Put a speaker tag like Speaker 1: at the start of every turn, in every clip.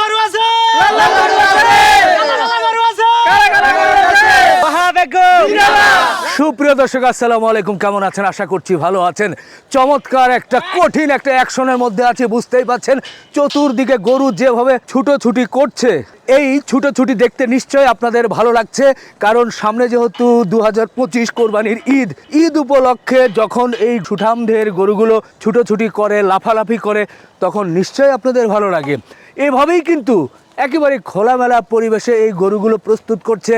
Speaker 1: গরু আছে?
Speaker 2: সুপ্রিয় দর্শক আসসালামু আলাইকুম। কেমন আছেন? আশা করছি ভালো আছেন। চমৎকার একটা কঠিন একটা অ্যাকশনের মধ্যে আছে বুঝতেই পাচ্ছেন। চতুর্দিকে গরু যেভাবে ছুটোছুটি করছে এই ছুটোছুটি দেখতে নিশ্চয়ই আপনাদের ভালো লাগছে। কারণ সামনে যেহেতু দু হাজার পঁচিশ কোরবানির ঈদ ঈদ উপলক্ষে যখন এই সুঠামদের গরুগুলো ছুটোছুটি করে লাফালাফি করে তখন নিশ্চয়ই আপনাদের ভালো লাগে। এভাবেই কিন্তু একেবারে খোলামেলা পরিবেশে এই গরুগুলো প্রস্তুত করছে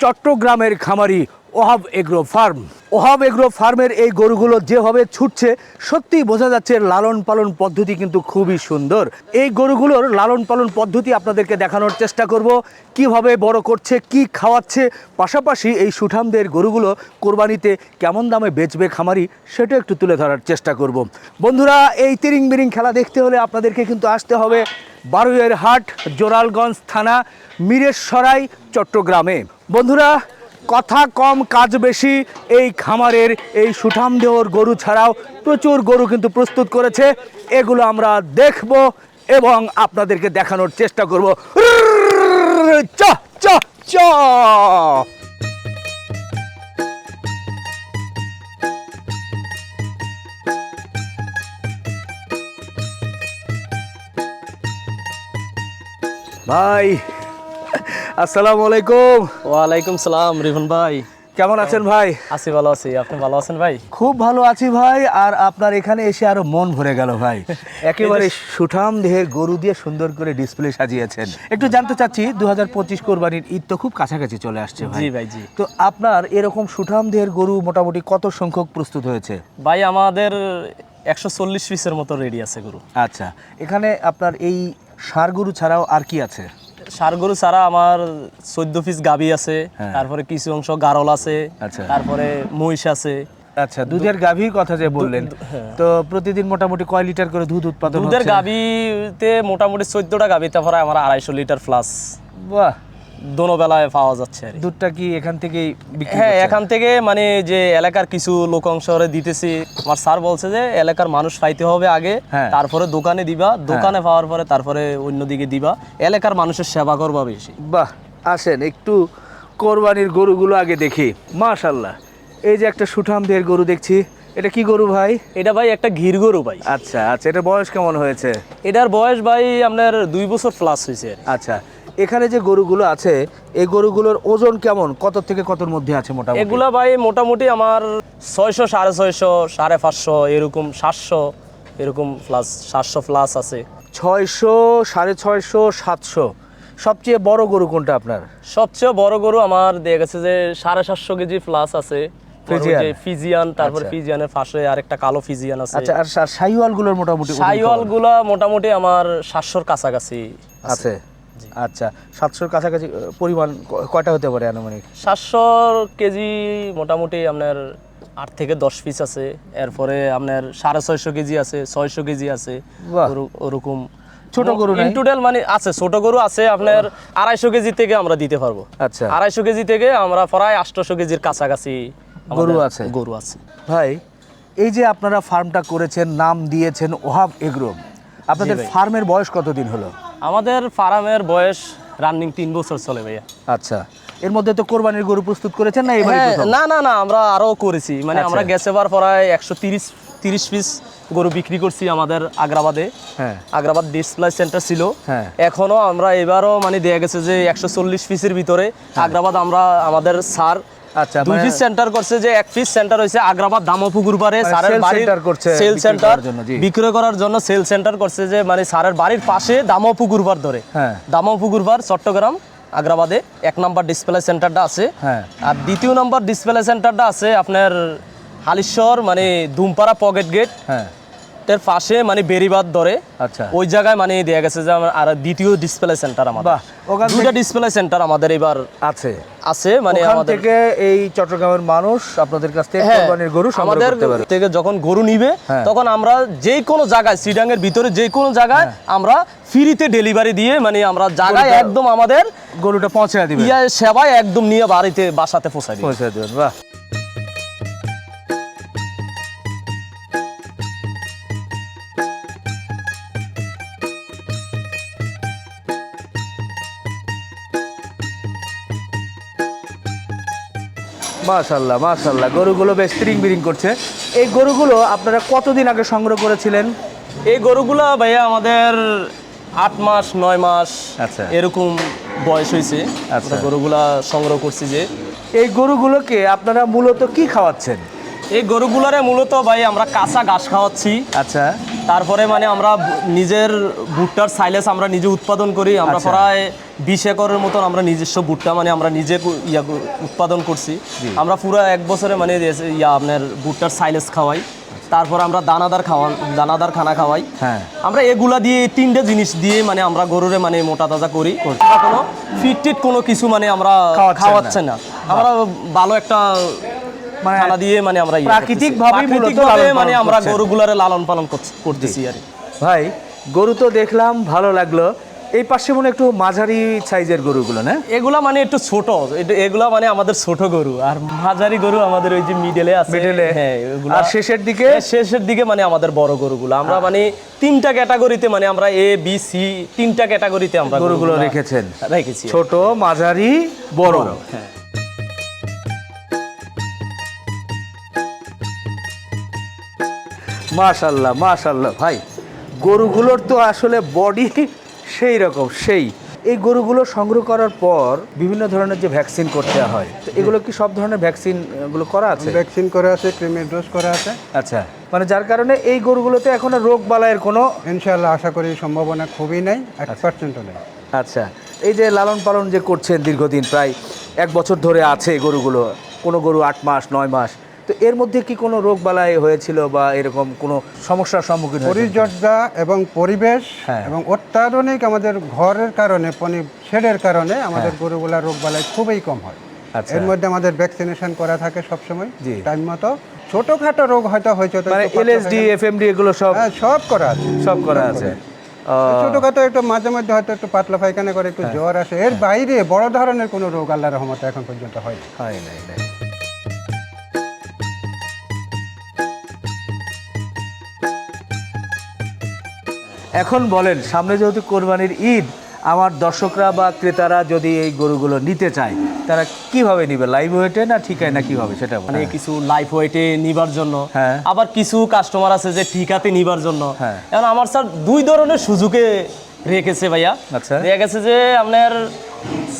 Speaker 2: চট্টগ্রামের খামারি Wahab agro farm. Wahab agro ফার্মের এই গরুগুলো যেভাবে ছুটছে, সত্যিই বোঝা যাচ্ছে লালন পালন পদ্ধতি কিন্তু খুবই সুন্দর। এই গরুগুলোর লালন পালন পদ্ধতি আপনাদেরকে দেখানোর চেষ্টা করব, কীভাবে বড় করছে, কি খাওয়াচ্ছে, পাশাপাশি এই সুঠামদের গরুগুলো কোরবানিতে কেমন দামে বেচবে খামারি, সেটা একটু তুলে ধরার চেষ্টা করব। বন্ধুরা, এই তিরিং বিরিং খেলা দেখতে হলে আপনাদেরকে কিন্তু আসতে হবে বারুইয়ের হাট, জোরালগঞ্জ থানা, মিরেশ্বরাই, চট্টগ্রামে। বন্ধুরা কথা কম, কাজ বেশি, এই খামারের এই সুঠাম দেহর গরু ছাড়াও প্রচুর গরু কিন্তু প্রস্তুত করেছে। এগুলো আমরা দেখব এবং আপনাদেরকে দেখানোর চেষ্টা করব। চ চ চ। ভাই আসসালামু আলাইকুম।
Speaker 3: ওয়ালাইকুম সালাম রিভন ভাই।
Speaker 2: কেমন আছেন ভাই?
Speaker 3: আছি ভালো আছি আপনি ভালো আছেন ভাই?
Speaker 2: খুব ভালো আছি ভাই আর আপনার এখানে এসে আরও মন ভরে গেল ভাই। একেবারে সুঠাম দেহের গরু দিয়ে সুন্দর করে ডিসপ্লে সাজিয়েছেন। একটু জানতে চাচ্ছি দু হাজার পঁচিশ কোরবানির ঈদ তো খুব কাছাকাছি চলে আসছে ভাই।
Speaker 3: জি ভাই জি।
Speaker 2: তো আপনার এরকম সুঠাম দেহের গরু মোটামুটি কত সংখ্যক প্রস্তুত হয়েছে?
Speaker 3: ভাই আমাদের একশো চল্লিশ পিসের মতো রেডি আছে গরু।
Speaker 2: আচ্ছা এখানে আপনার এই ষাঁড় গরু ছাড়াও আর কি আছে?
Speaker 3: সার গরু ছাড়া আমার চোদ্দ পিস গাবি আছে
Speaker 2: হ্যাঁ।
Speaker 3: তারপরে কিছু অংশ গারল আছে
Speaker 2: আচ্ছা।
Speaker 3: তারপরে মহিষ আছে
Speaker 2: আচ্ছা দুধের গাভীর কথা যে বললেন তো প্রতিদিন মোটামুটি কয় লিটার করে দুধ উৎপাদন
Speaker 3: হ্যাঁ। দুধের গাভীতে মোটামুটি চোদ্দটা গাভী তারপরে আমার আড়াইশো লিটার প্লাস
Speaker 2: বাহ
Speaker 3: দোনো বেলায় পাওয়া যাচ্ছে আর
Speaker 2: দুধটা কি এখান বিক্রি
Speaker 3: হ্যাঁ এখান থেকে মানে যে এলাকার কিছু লোক অংশরে দিতেছি আমার স্যার বলছে যে এলাকার মানুষ পাইতে হবে আগে
Speaker 2: হ্যাঁ।
Speaker 3: তারপরে দোকানে দিবা দোকানে পাওয়ার পরে তারপরে অন্যদিকে দিবা। এলাকার মানুষের সেবা করবা বেশি।
Speaker 2: বাহ আসেন একটু কোরবানির গরুগুলো আগে দেখি। মাশাল্লাহ এই যে একটা সুঠাম দেহের গরু দেখছি এটা কি গরু ভাই?
Speaker 3: এটা ভাই একটা ঘির গরু ভাই।
Speaker 2: আচ্ছা আচ্ছা এটা বয়স কেমন হয়েছে?
Speaker 3: এটার বয়স ভাই আপনার দুই বছর প্লাস হয়েছে
Speaker 2: আচ্ছা এখানে যে গরুগুলো আছে এই গরুগুলোর ওজন কেমন? কত থেকে কতর মধ্যে আছে মোটামুটি?
Speaker 3: এগুলা ভাই মোটামুটি আমার ছয়শো সাড়ে ছয়শো সাড়ে পাঁচশো এরকম সাতশো এরকম প্লাস সাতশো প্লাস আছে।
Speaker 2: ছয়শো সাড়ে ছয়শো সাতশো। সবচেয়ে বড় গরু কোনটা আপনার?
Speaker 3: সবচেয়ে বড় গরু আমার দেখা গেছে যে সাড়ে সাতশো কেজি প্লাস আছে।
Speaker 2: ফিজিয়ান?
Speaker 3: ফিজিয়ান তারপর
Speaker 2: আচ্ছা।
Speaker 3: ফিজিয়ানের পাশে আরেকটা কালো ফিজিয়ান আছে।
Speaker 2: আচ্ছা আর সাইওয়ালগুলোর মোটামুটি
Speaker 3: মোটামুটি আমার সাতশোর কাছাকাছি
Speaker 2: আছে। আচ্ছা সাতশোর কাছাকাছি পরিমাণ কয়টা হতে পারে আনুমানিক?
Speaker 3: সাতশো কেজি মোটামুটি আপনার আট থেকে দশ পিস আছে। এরপরে আপনার সাড়ে ছয়শো কেজি আছে ছয়শো কেজি আছে ওরকম।
Speaker 2: ছোট গরু নাই?
Speaker 3: টোটাল মানে আছে ছোট গরু আছে আপনার আড়াইশো কেজি থেকে আমরা দিতে পারব।
Speaker 2: আচ্ছা।
Speaker 3: আড়াইশো কেজি থেকে আমরা প্রায় আটশোশো কেজির কাছাকাছি
Speaker 2: গরু আছে?
Speaker 3: গরু আছে।
Speaker 2: ভাই এই যে আপনারা ফার্মটা করেছেন নাম দিয়েছেন ওহাব এগ্রো আপনাদের ফার্মের বয়স কতদিন হলো?
Speaker 3: আমাদের ফার্মের বয়স রানিং তিন বছর চলে ভাইয়া।
Speaker 2: আচ্ছা এর মধ্যে তো কোরবানির গরু প্রস্তুত করেছেন না এবারে
Speaker 3: হ্যাঁ, না না না আমরা আরও করেছি। মানে আমরা
Speaker 2: আচ্ছা।
Speaker 3: গেছে বার প্রায় একশো তিরিশ তিরিশ পিস গরু বিক্রি করছি আমাদের আগ্রাবাদে।
Speaker 2: হ্যাঁ।
Speaker 3: আগ্রাবাদ ডিসপ্লে সেন্টার ছিল।
Speaker 2: হ্যাঁ।
Speaker 3: এখনও আমরা এবারও মানে দেয়া গেছে যে একশো চল্লিশ পিসের ভিতরে আগ্রাবাদ আমরা আমাদের স্যার
Speaker 2: আচ্ছা,
Speaker 3: দুই
Speaker 2: মানে-
Speaker 3: পিস সেন্টার করছে যে এক পিস সেন্টার হয়েছে আগ্রাবাদ দামপুকুর পারে
Speaker 2: মানে sell
Speaker 3: বাড়ির
Speaker 2: করছে
Speaker 3: সেল সেন্টার। বিক্রয় করার জন্য সেল সেন্টার করছে যে মানে স্যারের বাড়ির পাশে দামপুকুর পার ধরে
Speaker 2: হ্যাঁ।
Speaker 3: দামপুকুর পার চট্টগ্রাম আগ্রাবাদে এক নাম্বার ডিসপ্লে সেন্টারটা আছে
Speaker 2: হ্যাঁ।
Speaker 3: আর দ্বিতীয় নাম্বার ডিসপ্লে সেন্টারটা আছে আপনার হালিশ্বর মানে ধুমপাড়া পকেট গেট
Speaker 2: হ্যাঁ
Speaker 3: এর পাশে মানে বেরিবাদ ধরে
Speaker 2: আচ্ছা।
Speaker 3: ওই জায়গায় মানে দেয়া গেছে যে আমার আর দ্বিতীয় ডিসপ্লে সেন্টার আমাদের। দুটা ডিসপ্লে সেন্টার আমাদের এবার
Speaker 2: আছে।
Speaker 3: আছে মানে আমাদের
Speaker 2: থেকে এই চট্টগ্রামের মানুষ আপনাদের কাছ থেকে
Speaker 3: হ্যাঁ,
Speaker 2: কোরবানির গরু সংগ্রহ
Speaker 3: আমাদের থেকে যখন গরু নিবে
Speaker 2: হ্যাঁ।
Speaker 3: তখন আমরা যে কোনো জায়গায় সিডাঙ্গের ভিতরে যে কোনো জায়গায় আমরা ফ্রিতে ডেলিভারি দিয়ে মানে আমরা জায়গায় একদম আমাদের
Speaker 2: গরুটা পৌঁছে
Speaker 3: ইয়া সেবায় একদম নিয়ে বাড়িতে বাসাতে পৌঁছাই দিই
Speaker 2: পৌঁছে দিবেন বাহ। মাশাল্লাহ মাশাল্লাহ গরুগুলো বেশ তিরিং বিরিং করছে। এই গরুগুলো আপনারা কতদিন আগে সংগ্রহ করেছিলেন?
Speaker 3: এই গরুগুলো ভাইয়া আমাদের আট মাস নয় মাস
Speaker 2: আচ্ছা।
Speaker 3: এরকম বয়স হয়েছে।
Speaker 2: আচ্ছা।
Speaker 3: গরুগুলা সংগ্রহ করছি যে।
Speaker 2: এই গরুগুলোকে আপনারা মূলত কি খাওয়াচ্ছেন?
Speaker 3: এই গরুগুলারে মূলত ভাই আমরা কাঁচা ঘাস খাওয়াচ্ছি।
Speaker 2: আচ্ছা।
Speaker 3: তারপরে মানে আমরা নিজের ভুট্টার সাইলেস আমরা নিজে উৎপাদন করি। আমরা
Speaker 2: আচ্ছা।
Speaker 3: প্রায় বিশ একরের মতন আমরা নিজস্ব ভুট্টা মানে আমরা নিজে ইয়া উৎপাদন করছি। আমরা পুরো এক বছরে মানে ইয়া আপনার ভুট্টার সাইলেস খাওয়াই। তারপর আমরা দানাদার খাওয়ান দানাদার খানা খাওয়াই।
Speaker 2: হ্যাঁ।
Speaker 3: আমরা এগুলা দিয়ে তিনটে জিনিস দিয়ে মানে আমরা গরুরে মানে মোটা তাজা করি। কোনো ফিট টিট কোনো কিছু মানে আমরা খাওয়াচ্ছে না। আমরা ভালো একটা
Speaker 2: মানে
Speaker 3: খানা দিয়ে মানে আমরা প্রাকৃতিক
Speaker 2: ভাবে
Speaker 3: মানে আমরা। গরুগুলারে লালন পালন করতেছি আর কি।
Speaker 2: ভাই গরু তো দেখলাম ভালো লাগল। এই পাশে মনে একটু মাঝারি সাইজের গরুগুলো না?
Speaker 3: এগুলা মানে একটু ছোট। এগুলা মানে আমাদের ছোট গরু। আর মাঝারি গরু আমাদের ওই যে মিডলে আছে।
Speaker 2: মিডলে
Speaker 3: হ্যাঁ ওগুলা
Speaker 2: আর শেষের দিকে?
Speaker 3: শেষের দিকে মানে আমাদের বড় গরুগুলো। আমরা মানে তিনটা ক্যাটাগরিতে মানে আমরা এ বি সি তিনটা ক্যাটাগরিতে আমরা
Speaker 2: গরুগুলা রেখেছেন।
Speaker 3: রেখেছি।
Speaker 2: ছোট মাঝারি বড়।
Speaker 3: হ্যাঁ।
Speaker 2: মাশাল্লাহ মাশাল্লাহ। ভাই গরুগুলোর তো আসলে বডি সেই রকম সেই। এই গরুগুলো সংগ্রহ করার পর বিভিন্ন ধরনের যে ভ্যাকসিন করতে হয় তো এগুলো কি সব ধরনের ভ্যাকসিনগুলো করা আছে?
Speaker 1: ভ্যাকসিন করা আছে ক্রিমের ডোজ করা আছে।
Speaker 2: আচ্ছা মানে যার কারণে এই গরুগুলোতে এখনও রোগ বালাইয়ের কোনো
Speaker 1: ইনশাআল্লাহ আশা করি সম্ভাবনা খুবই নেই এক পার্সেন্টও নেই।
Speaker 2: আচ্ছা এই যে লালন পালন যে করছেন দীর্ঘদিন প্রায় এক বছর ধরে আছে গরুগুলো কোনো গরু আট মাস নয় মাস তো এর মধ্যে কি কোনো রোগ বালাই হয়েছিল বা এরকম কোনো সমস্যার সম্মুখীন
Speaker 1: পরিচর্যা এবং পরিবেশ
Speaker 2: হ্যাঁ।
Speaker 1: এবং অত্যাধুনিক আমাদের ঘরের কারণে পনি শেডের কারণে আমাদের গরুগুলা রোগ বালাই খুবই কম হয়
Speaker 2: হ্যাঁ। আচ্ছা।
Speaker 1: এর মধ্যে আমাদের ভ্যাকসিনেশন করা থাকে সবসময়
Speaker 2: জি।
Speaker 1: টাইম মতো ছোটখাটো রোগ হয়তো হয়েছে তো
Speaker 2: মানে এলএসডি এফএমডি এগুলো সব
Speaker 1: হ্যাঁ সব করা আছে
Speaker 2: সব করা আছে
Speaker 1: ছোটখাটো একটু মাঝে মধ্যে হয়তো একটু পাতলা পায়খানা করে
Speaker 2: হ্যাঁ।
Speaker 1: একটু জ্বর আসে এর বাইরে বড় ধরনের কোনো রোগ আল্লাহ রহমতে এখন পর্যন্ত হয়নি
Speaker 2: হয় নাই এখন বলেন সামনে যেহেতু কোরবানির ঈদ আমার দর্শকরা বা ক্রেতারা যদি এই গরুগুলো নিতে চায় তারা কীভাবে নিবে লাইভ ওয়েটে না ঠিকায় না কীভাবে সেটা
Speaker 3: মানে কিছু লাইফ ওয়েটে নিবার জন্য
Speaker 2: হ্যাঁ।
Speaker 3: আবার কিছু কাস্টমার আছে যে ঠিকাতে নিবার জন্য
Speaker 2: হ্যাঁ।
Speaker 3: এখন আমার স্যার দুই ধরনের সুযোগে রেখেছে ভাইয়া
Speaker 2: আচ্ছা।
Speaker 3: দেখা গেছে যে আপনার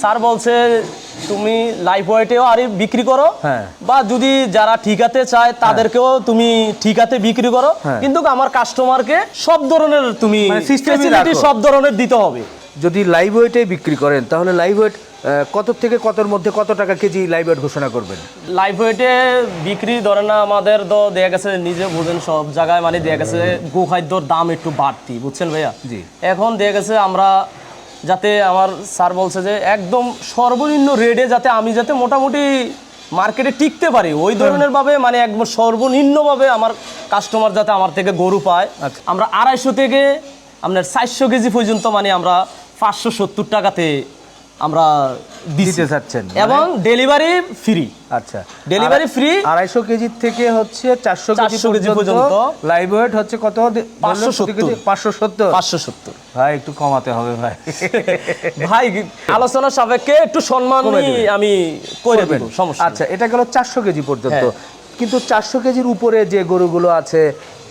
Speaker 3: স্যার বলছে তুমি লাইফ ওয়েটেও আরই বিক্রি করো
Speaker 2: হ্যাঁ।
Speaker 3: বা যদি যারা ঠিকাতে চায় তাদেরকেও তুমি ঠিকাতে বিক্রি করো
Speaker 2: হ্যাঁ।
Speaker 3: কিন্তু আমার কাস্টমারকে সব ধরনের তুমি
Speaker 2: মানে।
Speaker 3: সব ধরনের দিতে হবে
Speaker 2: যদি লাইভ ওয়েটে বিক্রি করেন তাহলে লাইভ ওয়েট কত থেকে কতর মধ্যে কত টাকা কেজি লাইভ ওয়েট ঘোষণা করবেন
Speaker 3: লাইফ ওয়েটে বিক্রি ধরে না আমাদের তো দেখা গেছে নিজে বুঝেন সব জায়গায় মানে দেখা গেছে গোখাদ্যর দাম একটু বাড়তি বুঝছেন ভাইয়া
Speaker 2: জি।
Speaker 3: এখন দেখা গেছে আমরা যাতে আমার স্যার বলছে যে একদম সর্বনিম্ন রেটে যাতে আমি যাতে মোটামুটি মার্কেটে টিকতে পারি। ওই ধরনের ভাবে মানে একদম সর্বনিম্নভাবে আমার কাস্টমার যাতে আমার থেকে গরু পায়।
Speaker 2: আচ্ছা।
Speaker 3: আমরা আড়াইশো থেকে আপনার চারশো কেজি পর্যন্ত মানে আমরা পাঁচশো সত্তর টাকাতে আমরা
Speaker 2: দিতে চাচ্ছেন মানে?
Speaker 3: এবং ডেলিভারি ফ্রি
Speaker 2: আচ্ছা।
Speaker 3: ডেলিভারি ফ্রি
Speaker 2: আড়াইশো কেজি থেকে হচ্ছে চারশো
Speaker 3: 400
Speaker 2: কেজি পর্যন্ত। লাইভ ওয়েট হচ্ছে কত?
Speaker 3: 570
Speaker 2: পাঁচশো সত্তর।
Speaker 3: পাঁচশো সত্তর?
Speaker 2: ভাই একটু কমাতে হবে ভাই।
Speaker 3: ভাই আলোচনা সাপেক্ষে একটু সম্মান আমি করে। দেবো সমস্যা
Speaker 2: আচ্ছা এটা গেল চারশো কেজি পর্যন্ত।
Speaker 3: হ্যাঁ।
Speaker 2: কিন্তু চারশো কেজির উপরে যে গরুগুলো আছে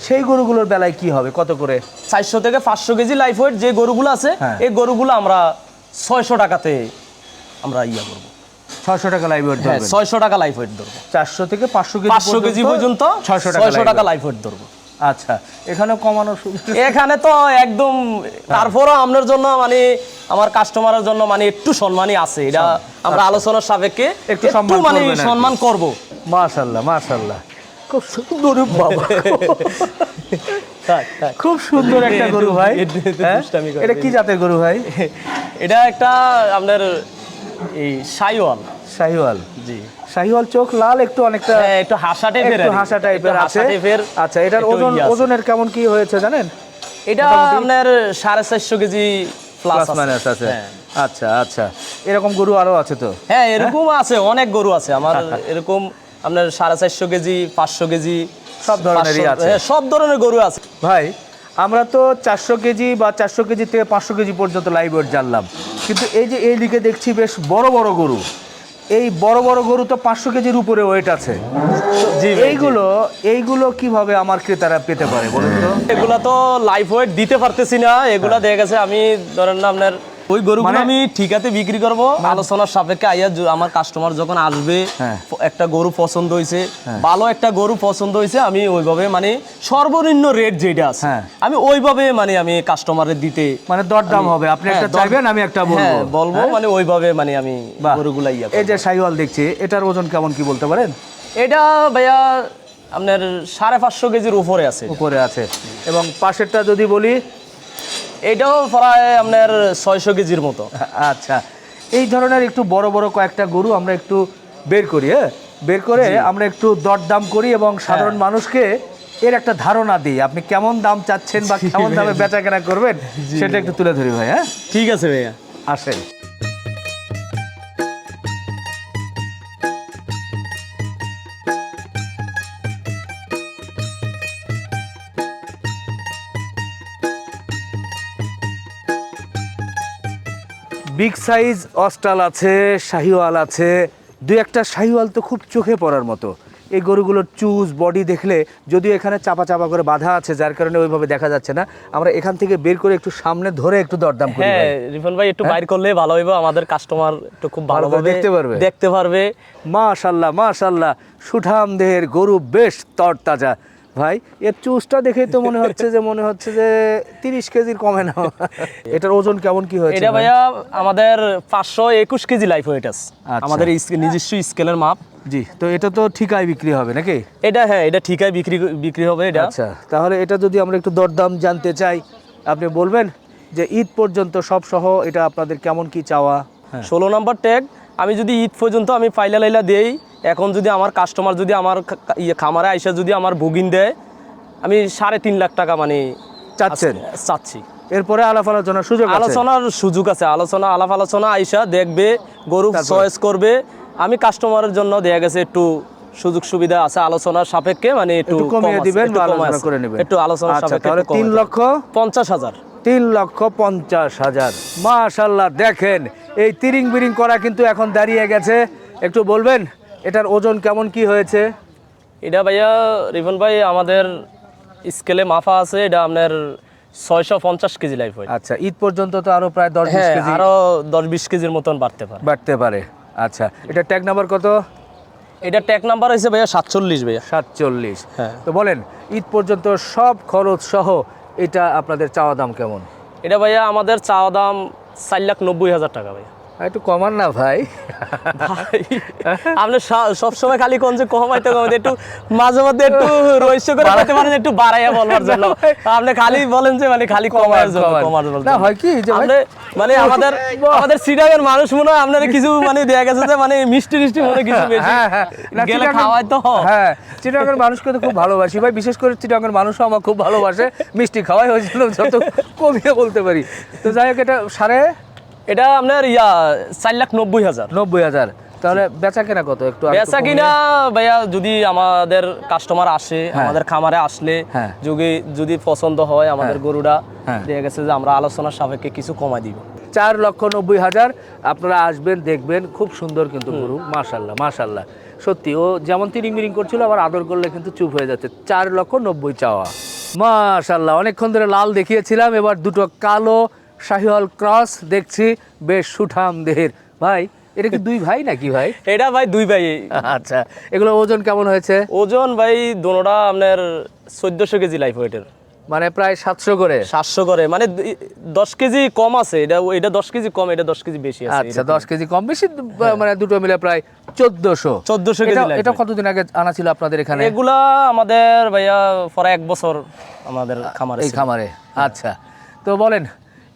Speaker 2: সেই গরুগুলোর বেলায় কি হবে? কত করে?
Speaker 3: চারশো থেকে পাঁচশো কেজি লাইফ ওয়েট যে গরুগুলো আছে
Speaker 2: হ্যাঁ।
Speaker 3: এই গরুগুলো আমরা ছয়শো টাকাতে আমরা ইয়া করব।
Speaker 2: ছয়শো টাকা লাইভ ওয়েট
Speaker 3: হ্যাঁ ছয়শো টাকা লাইফ ওয়েট ধরবো।
Speaker 2: চারশো থেকে পাঁচশো কেজি
Speaker 3: পাঁচশো কেজি পর্যন্ত
Speaker 2: ছয়শো
Speaker 3: ছয়শো টাকা। লাইফ ওয়েট ধরবো।
Speaker 2: আচ্ছা এখানেও কমানোর সুযোগ
Speaker 3: এখানে তো একদম তারপরও আপনার জন্য মানে আমার কাস্টমারের জন্য মানে একটু সম্মানই আছে। এটা আমরা আলোচনার সাপেক্ষে
Speaker 2: একটু সম্মান
Speaker 3: মানে। সম্মান করব।
Speaker 2: মাশাল্লাহ মাশাল্লাহ খুব সুন্দর বাবা। খুব সুন্দর একটা গরু ভাই
Speaker 3: এটা-
Speaker 2: হ্যাঁ? এটা কি জাতের গরু ভাই?
Speaker 3: এটা একটা আপনার এই সাইওয়াল।
Speaker 2: শাহিওয়াল
Speaker 3: জি।
Speaker 2: শাহিওয়াল চোখ লাল একটু অনেকটা
Speaker 3: হ্যাঁ, একটু হাসা টাইপের
Speaker 2: একটু হাসা টাইপের আছে। আচ্ছা এটার ওজন ওজনের কেমন কি হয়েছে জানেন?
Speaker 3: এটা আপনার সাড়ে চারশো কেজি প্লাস
Speaker 2: প্লাস মাইনাস আছে।
Speaker 3: হ্যাঁ।
Speaker 2: আচ্ছা আচ্ছা। এরকম গরু আরও আছে তো?
Speaker 3: হ্যাঁ এরকম আছে অনেক গরু আছে। আমার এরকম আপনার সাড়ে চারশো কেজি পাঁচশো কেজি
Speaker 2: সব ধরনেরই আছে।
Speaker 3: হ্যাঁ, সব ধরনের গরু আছে।
Speaker 2: ভাই আমরা তো চারশো কেজি বা চারশো কেজি থেকে পাঁচশো কেজি পর্যন্ত লাইভ ওয়েট জানলাম। কিন্তু এই যে এই দিকে দেখছি বেশ বড় বড় গরু। এই বড় বড় গরু তো পাঁচশো কেজির উপরে ওয়েট আছে। এইগুলো এইগুলো কীভাবে আমার ক্রেতারা পেতে পারে বলুন তো?
Speaker 3: এগুলা তো লাইফ ওয়েট দিতে পারতেছি না। এগুলা দেখে গেছে আমি ধরেন না আপনার ওই গরুগুলো
Speaker 2: মানে-
Speaker 3: আমি ঠিকাতে বিক্রি করব। আলোচনার সাপেক্ষে আইয়া আমার কাস্টমার যখন আসবে
Speaker 2: হ্যাঁ।
Speaker 3: একটা গরু পছন্দ হয়েছে ভালো একটা গরু পছন্দ হয়েছে আমি ওইভাবে মানে সর্বনিম্ন রেট যেটা আছে
Speaker 2: হ্যাঁ।
Speaker 3: আমি ওইভাবে মানে আমি কাস্টমারের দিতে
Speaker 2: মানে দরদাম হবে। আপনি একটা
Speaker 3: হ্যাঁ,
Speaker 2: চাইবেন আমি একটা বলব।
Speaker 3: হ্যাঁ বলব মানে ওইভাবে মানে আমি। গরুগুলা ইয়া
Speaker 2: এই যে শাহিওয়াল দেখছি এটার ওজন কেমন কি বলতে পারেন?
Speaker 3: এটা ভাইয়া আপনার সাড়ে পাঁচশো কেজির উপরে আছে
Speaker 2: উপরে আছে। এবং পাশেরটা যদি বলি
Speaker 3: এটাও প্রায় আপনার ছয়শো কেজির মতো।
Speaker 2: আচ্ছা এই ধরনের একটু বড় বড় কয়েকটা গরু আমরা একটু বের করি হ্যাঁ? বের করে আমরা একটু দরদাম করি এবং সাধারণ
Speaker 3: হ্যাঁ।
Speaker 2: মানুষকে এর একটা ধারণা দিই আপনি কেমন দাম চাচ্ছেন বা কেমন দামে বেচা কেনা করবেন সেটা একটু তুলে ধরি ভাই হ্যাঁ?
Speaker 3: ঠিক আছে ভাইয়া।
Speaker 2: আসেন। বিগ সাইজ অস্টাল আছে শাহিওয়াল আছে। দু একটা শাহিওয়াল তো খুব চোখে পড়ার মতো। এই গরুগুলোর চুজ বডি দেখলে যদিও এখানে চাপা চাপা করে বাঁধা আছে যার কারণে ওইভাবে দেখা যাচ্ছে না। আমরা এখান থেকে বের করে একটু সামনে ধরে একটু দরদাম করি
Speaker 3: হ্যাঁ
Speaker 2: ভাই।
Speaker 3: রিফন ভাই একটু বাইর করলে ভালো হইব আমাদের কাস্টমার একটু খুব
Speaker 2: ভালো দেখতে পারবে।
Speaker 3: দেখতে পারবে।
Speaker 2: মাশাল্লাহ মাশাল্লাহ। সুঠাম দেহের গরু বেশ তরতাজা। ভাই এর চুজটা দেখেই তো মনে হচ্ছে যে মনে হচ্ছে যে তিরিশ কেজির কমে না। এটার ওজন কেমন কি হয়েছে
Speaker 3: এটা ভাইয়া আমাদের পাঁচশো একুশ কেজি লাইফ ওয়েট আছে।
Speaker 2: আচ্ছা।
Speaker 3: আমাদের নিজস্ব স্কেলের মাপ।
Speaker 2: জি তো এটা তো ঠিকায় বিক্রি হবে নাকি?
Speaker 3: এটা হ্যাঁ এটা ঠিকায় বিক্রি বিক্রি হবে এটা।
Speaker 2: আচ্ছা তাহলে এটা যদি আমরা একটু দরদাম জানতে চাই আপনি বলবেন যে ঈদ পর্যন্ত সব সহ এটা আপনাদের কেমন কি চাওয়া? হ্যাঁ।
Speaker 3: ষোলো নম্বর ট্যাগ আমি যদি ঈদ পর্যন্ত আমি পাইলা লাইলা দেই এখন যদি আমার কাস্টমার যদি আমার ইয়ে খামারে আইসা যদি আমার বুকিং দেয় আমি সাড়ে তিন লাখ টাকা মানে
Speaker 2: চাচ্ছেন?
Speaker 3: চাচ্ছি।
Speaker 2: এরপরে আলাপ আলোচনার সুযোগ
Speaker 3: আলোচনার সুযোগ আছে আলোচনা আলাপ আলোচনা আইসা দেখবে গরু চয়েস করবে। আমি কাস্টমারের জন্য দেয়া গেছে একটু সুযোগ সুবিধা আছে আলোচনার সাপেক্ষে মানে একটু
Speaker 2: কমিয়ে দিবেন আলোচনা করে নেবেন।
Speaker 3: একটু আলোচনার
Speaker 2: আচ্ছা
Speaker 3: সাপেক্ষে
Speaker 2: তাহলে তিন লক্ষ
Speaker 3: পঞ্চাশ হাজার।
Speaker 2: তিন লক্ষ পঞ্চাশ হাজার। মাশাল্লাহ দেখেন এই তিরিং বিরিং করা কিন্তু এখন দাঁড়িয়ে গেছে। একটু বলবেন এটার ওজন কেমন কি হয়েছে?
Speaker 3: এটা ভাইয়া রিপন ভাই আমাদের স্কেলে মাফা আছে এটা আপনার ছয়শো পঞ্চাশ কেজি লাইফ হয়
Speaker 2: আচ্ছা ঈদ পর্যন্ত তো আরও প্রায় দশ
Speaker 3: হ্যাঁ
Speaker 2: কেজি
Speaker 3: আরও দশ বিশ কেজির মতন বাড়তে পারে।
Speaker 2: বাড়তে পারে। আচ্ছা এটা ট্যাগ নাম্বার কত?
Speaker 3: এটা ট্যাগ নাম্বার হয়েছে ভাইয়া সাতচল্লিশ ভাইয়া।
Speaker 2: সাতচল্লিশ।
Speaker 3: হ্যাঁ।
Speaker 2: তো বলেন ঈদ পর্যন্ত সব খরচ সহ এটা আপনাদের চাওয়া দাম কেমন?
Speaker 3: এটা ভাইয়া আমাদের চাওয়া দাম চার লাখ নব্বই হাজার টাকা
Speaker 2: আর একটু কমান না ভাই।
Speaker 3: আপনি সা- সবসময় খালি কোন যে কমাইতে কমাইতে একটু মাঝে মধ্যে একটু রহস্য করে বলতে পারেন একটু বাড়াইয়া বলবার জন্য। আপনি খালি বলেন যে মানে খালি কমার জন্য কমার জন্য।
Speaker 2: না, হয় কি যে
Speaker 3: আপনি মানে আমাদের আমাদের সিডাগের মানুষ মনে হয় আপনার কিছু মানে দেখা গেছে যে মানে মিষ্টি মিষ্টি মনে কিছু বেশি।
Speaker 2: হ্যাঁ হ্যাঁ।
Speaker 3: গেলে খাওয়াই তো।
Speaker 2: হ্যাঁ মানুষকে তো খুব ভালোবাসি। ভাই বিশেষ করে চিটাগাংয়ের মানুষও আমার খুব ভালোবাসে। মিষ্টি খাওয়াই হয়েছিল যত কমিয়ে বলতে পারি। তো যাই হোক এটা সাড়ে
Speaker 3: এটা আপনার ইয়া চার লাখ নব্বই হাজার।
Speaker 2: নব্বই হাজার। তাহলে বেচা কেনা কত একটু
Speaker 3: বেচা কিনা ভাইয়া যদি আমাদের কাস্টমার আসে আমাদের খামারে আসলে
Speaker 2: হ্যাঁ।
Speaker 3: যদি যদি পছন্দ হয় আমাদের গরুটা
Speaker 2: হ্যাঁ।
Speaker 3: দেখা গেছে যে আমরা আলোচনার সাপেক্ষে কিছু কমাই দিব।
Speaker 2: চার লক্ষ নব্বই হাজার আপনারা আসবেন দেখবেন খুব সুন্দর কিন্তু গরু মাশাল্লাহ মাশাল্লাহ সত্যি ও যেমন তিরিং মিরিং করছিল আবার আদর করলে কিন্তু চুপ হয়ে যাচ্ছে। চার লক্ষ নব্বই চাওয়া। মাশাল্লাহ অনেকক্ষণ ধরে লাল দেখিয়েছিলাম এবার দুটো কালো শাহিওয়াল ক্রস দেখছি বেশ সুঠাম দেহের। ভাই এটা কি দুই ভাই নাকি ভাই?
Speaker 3: এটা ভাই দুই ভাই।
Speaker 2: আচ্ছা এগুলো ওজন কেমন হয়েছে?
Speaker 3: ওজন ভাই দোনোটা আপনার চোদ্দশো কেজি লাইফ ওয়েটের
Speaker 2: মানে প্রায় সাতশো করে?
Speaker 3: সাতশো করে মানে দশ কেজি কম আছে এটা এটা দশ কেজি কম এটা দশ কেজি বেশি
Speaker 2: আচ্ছা দশ কেজি কম বেশি মানে দুটো মিলে প্রায় চোদ্দশো।
Speaker 3: চোদ্দশো কেজি
Speaker 2: এটা- কতদিন আগে আনা ছিল আপনাদের এখানে?
Speaker 3: এগুলা আমাদের ভাইয়া পরে এক বছর আমাদের খামারে
Speaker 2: এই খামারে আচ্ছা। তো বলেন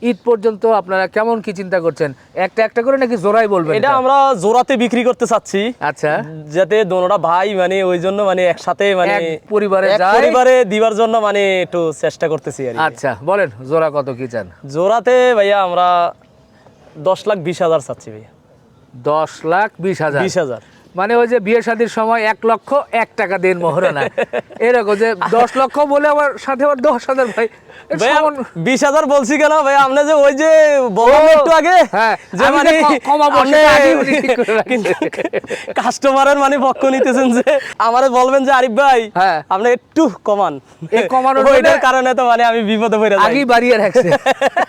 Speaker 2: ঈদ পর্যন্ত আপনারা কেমন কি চিন্তা করছেন? একটা একটা করে নাকি জোড়াই বলবেন
Speaker 3: এটা আমরা জোড়াতে বিক্রি করতে চাচ্ছি।
Speaker 2: আচ্ছা।
Speaker 3: যাতে দোনোটা ভাই মানে ওই জন্য মানে একসাথে মানে
Speaker 2: পরিবারে যায়।
Speaker 3: পরিবারে দিবার জন্য মানে একটু চেষ্টা করতেছি আর
Speaker 2: আচ্ছা বলেন জোড়া কত কি চান?
Speaker 3: জোড়াতে ভাইয়া আমরা দশ লাখ বিশ হাজার চাচ্ছি ভাইয়া।
Speaker 2: দশ লাখ বিশ হাজার।
Speaker 3: বিশ হাজার।
Speaker 2: মানে ওই যে বিয়ে শাদির সময় এক লক্ষ এক টাকা দেন মহরানা। এরকম যে দশ লক্ষ বলে আমার সাথে আবার দশ হাজার ভাই।
Speaker 3: বিশ হাজার বলছি কেন? ভাই আপনি যে ওই যে বললাম একটু আগে
Speaker 2: হ্যাঁ,
Speaker 3: যে মানে কাস্টমারের মানে পক্ষ নিতেছেন যে আমারে বলবেন যে আরিফ ভাই
Speaker 2: হ্যাঁ।
Speaker 3: আপনি একটু কমান।
Speaker 2: এই কমানোর
Speaker 3: ওইটার কারণে তো মানে আমি বিপদে পড়ে যাই।
Speaker 2: আগেই বাড়িয়ে রাখছে।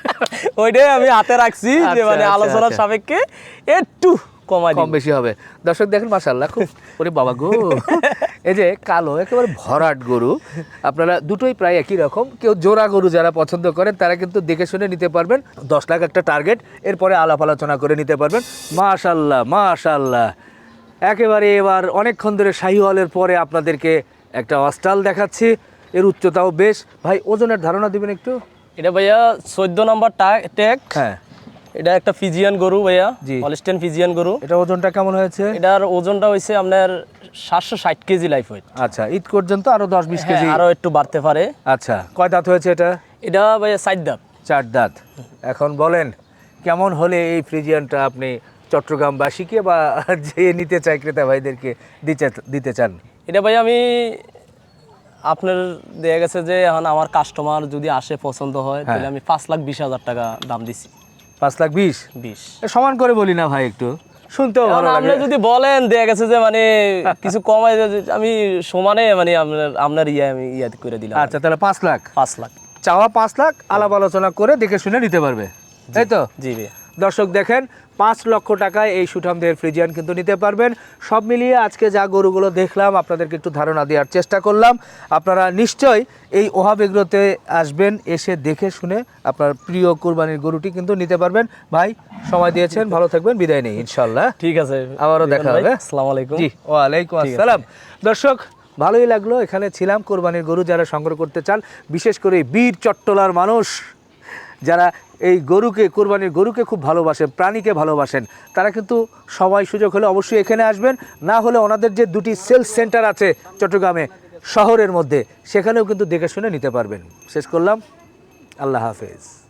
Speaker 3: ওইটাই আমি হাতে রাখছি যে
Speaker 2: আচ্ছা,
Speaker 3: মানে
Speaker 2: আচ্ছা,
Speaker 3: আলোচনার
Speaker 2: আচ্ছা।
Speaker 3: সাপেক্ষে একটু কমাই
Speaker 2: কম বেশি হবে। দর্শক দেখেন মাশাল্লাহ খুব ওরে বাবা গো। এই যে কালো একেবারে ভরাট গরু। আপনারা দুটোই প্রায় একই রকম। কেউ জোড়া গরু যারা পছন্দ করেন তারা কিন্তু দেখে শুনে নিতে পারবেন। দশ লাখ একটা টার্গেট। এরপরে আলাপ আলোচনা করে নিতে পারবেন। মাশাল্লাহ মাশাল্লাহ একেবারে এবার অনেকক্ষণ ধরে শাহিওয়ালের পরে আপনাদেরকে একটা অস্টাল দেখাচ্ছি। এর উচ্চতাও বেশ। ভাই ওজনের ধারণা দিবেন একটু?
Speaker 3: এটা ভাইয়া চোদ্দ নম্বর ট্যাগ
Speaker 2: হ্যাঁ।
Speaker 3: এটা একটা ফিজিয়ান গরু ভাইয়া
Speaker 2: জি।
Speaker 3: হলিস্টেন ফিজিয়ান গরু।
Speaker 2: এটা ওজনটা কেমন হয়েছে?
Speaker 3: এটার ওজনটা হয়েছে আপনার সাতশো ষাট কেজি লাইফ ওয়েট
Speaker 2: আচ্ছা ঈদ পর্যন্ত আরও দশ বিশ কেজি।
Speaker 3: আরও একটু বাড়তে পারে।
Speaker 2: আচ্ছা কয় দাঁত হয়েছে এটা?
Speaker 3: এটা ভাইয়া সাইড দাপ
Speaker 2: চার দাঁত। এখন বলেন কেমন হলে এই ফ্রিজিয়ানটা আপনি চট্টগ্রামবাসীকে বা যে নিতে চাই ক্রেতা ভাইদেরকে দিতে দিতে চান?
Speaker 3: এটা ভাই আমি আপনার দেখা গেছে যে এখন আমার কাস্টমার যদি আসে পছন্দ হয়। তাহলে আমি পাঁচ লাখ বিশ হাজার টাকা দাম দিছি।
Speaker 2: পাঁচ লাখ বিশ?
Speaker 3: বিশ।
Speaker 2: সমান করে বলি না ভাই একটু। শুনতেও ভালো
Speaker 3: আপনি যদি বলেন দেখা গেছে যে মানে কিছু কমাই আমি সমানে মানে আপনার আপনার ইয়ে আমি ইয়ে করে দিলাম।
Speaker 2: আচ্ছা তাহলে পাঁচ লাখ।
Speaker 3: পাঁচ লাখ।
Speaker 2: চাওয়া পাঁচ লাখ আলাপ আলোচনা করে দেখে শুনে নিতে পারবে। তাই তো?
Speaker 3: জি ভাইয়া।
Speaker 2: দর্শক দেখেন পাঁচ লক্ষ টাকায় এই সুঠামদের ফ্রিজিয়ান কিন্তু নিতে পারবেন। সব মিলিয়ে আজকে যা গরুগুলো দেখলাম আপনাদেরকে একটু ধারণা দেওয়ার চেষ্টা করলাম। আপনারা নিশ্চয়ই এই ওহাবেগ্রতে আসবেন এসে দেখে শুনে আপনার প্রিয় কোরবানির গরুটি কিন্তু নিতে পারবেন। ভাই সময় দিয়েছেন ভালো থাকবেন বিদায় নেই ইনশাল্লাহ
Speaker 3: ঠিক আছে
Speaker 2: আবারও দেখা হবে।
Speaker 3: আসসালামু আলাইকুম।
Speaker 2: জি ওয়ালাইকুম আসসালাম। দর্শক ভালোই লাগল এখানে ছিলাম কোরবানির গরু যারা সংগ্রহ করতে চান বিশেষ করে বীর চট্টলার মানুষ যারা এই গরুকে, কোরবানির গরুকে খুব ভালোবাসেন, প্রাণীকে ভালোবাসেন। তারা কিন্তু সময় সুযোগ হলে অবশ্যই এখানে আসবেন। না হলে ওনাদের যে দুটি সেলস সেন্টার আছে চট্টগ্রামে, শহরের মধ্যে, সেখানেও কিন্তু দেখে শুনে নিতে পারবেন। শেষ করলাম। আল্লাহ হাফেজ।